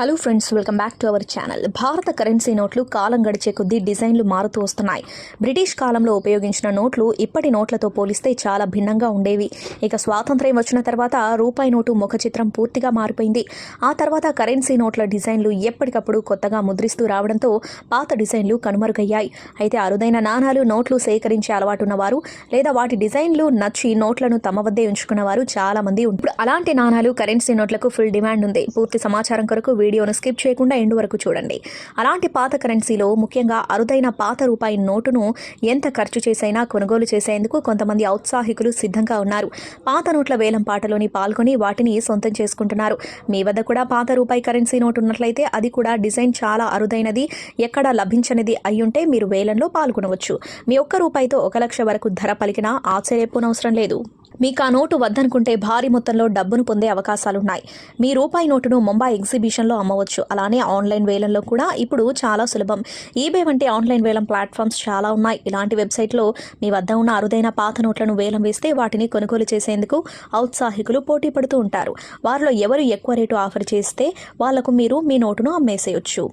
Hello friends welcome back to our channel. భారత currency నోట్లు కాలం గడిచే కొద్దీ డిజైన్లు మారుతూ వస్తున్నాయి. బ్రిటిష్ కాలంలో ఉపయోగించిన నోట్లు ఇప్పటి నోట్లతో పోలిస్తే చాలా భిన్నంగా ఉండేవి. ఇక స్వాతంత్ర్యం వచ్చిన తర్వాత రూపాయి నోటు ముఖ చిత్రం పూర్తిగా మారిపోయింది. ఆ తర్వాత కరెన్సీ నోట్ల డిజైన్లు ఎప్పటికప్పుడు కొత్తగా ముద్రిస్తూ రావడంతో పాత డిజైన్లు కనుమరుగయ్యాయి. అయితే అరుదైన నాణాలు నోట్లు సేకరించే అలవాటు ఉన్నవారు లేదా వాటి డిజైన్లు నచ్చి నోట్లను తమ వద్దే ఉంచుకున్న వారు చాలా మంది ఉంటారు ఇప్పుడు అలాంటి నాణాలు కరెన్సీ నోట్లకు ఫుల్ డిమాండ్ ఉంది. పూర్తి సమాచారం కొరకు వీడియోను స్కిప్ చేయకుండా ఎండు వరకు చూడండి. అలాంటి పాత కరెన్సీలో ముఖ్యంగా అరుదైన పాత రూపాయి నోటును ఎంత ఖర్చు చేసైనా కొనుగోలు చేసేందుకు కొంతమంది ఔత్సాహికులు సిద్ధంగా ఉన్నారు. పాత నోట్ల వేలం పాటలోని పాల్గొని వాటిని సొంతం చేసుకుంటున్నారు. మీ వద్ద కూడా పాత రూపాయి కరెన్సీ నోటు ఉన్నట్లయితే అది కూడా డిజైన్ చాలా అరుదైనది ఎక్కడా లభించనిది అయ్యుంటే మీరు వేలంలో పాల్గొనవచ్చు. మీ ఒక్క రూపాయితో ఒక లక్ష వరకు ధర పలికినా ఆశ్చర్యపోనవసరం లేదు. మీకు ఆ నోటు వద్దనుకుంటే భారీ మొత్తంలో డబ్బును పొందే అవకాశాలున్నాయి. మీ రూపాయి నోటును ముంబై ఎగ్జిబిషన్లో అమ్మవచ్చు. అలానే ఆన్లైన్ వేలంలో కూడా ఇప్పుడు చాలా సులభం. ఈబే వంటి ఆన్లైన్ వేలం ప్లాట్ఫామ్స్ చాలా ఉన్నాయి. ఇలాంటి వెబ్సైట్లో మీ వద్ద ఉన్న అరుదైన పాత నోట్లను వేలం వేస్తే వాటిని కొనుగోలు చేసేందుకు ఔత్సాహికులు పోటీ పడుతూ ఉంటారు. వారిలో ఎవరు ఎక్కువ రేటు ఆఫర్ చేస్తే వాళ్ళకు మీరు మీ నోటును అమ్మేసేయచ్చు.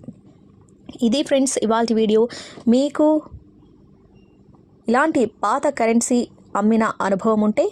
ఇది ఫ్రెండ్స్ ఇవాళ వీడియో. మీకు ఇలాంటి పాత కరెన్సీ అమ్మిన అనుభవం ఉంటే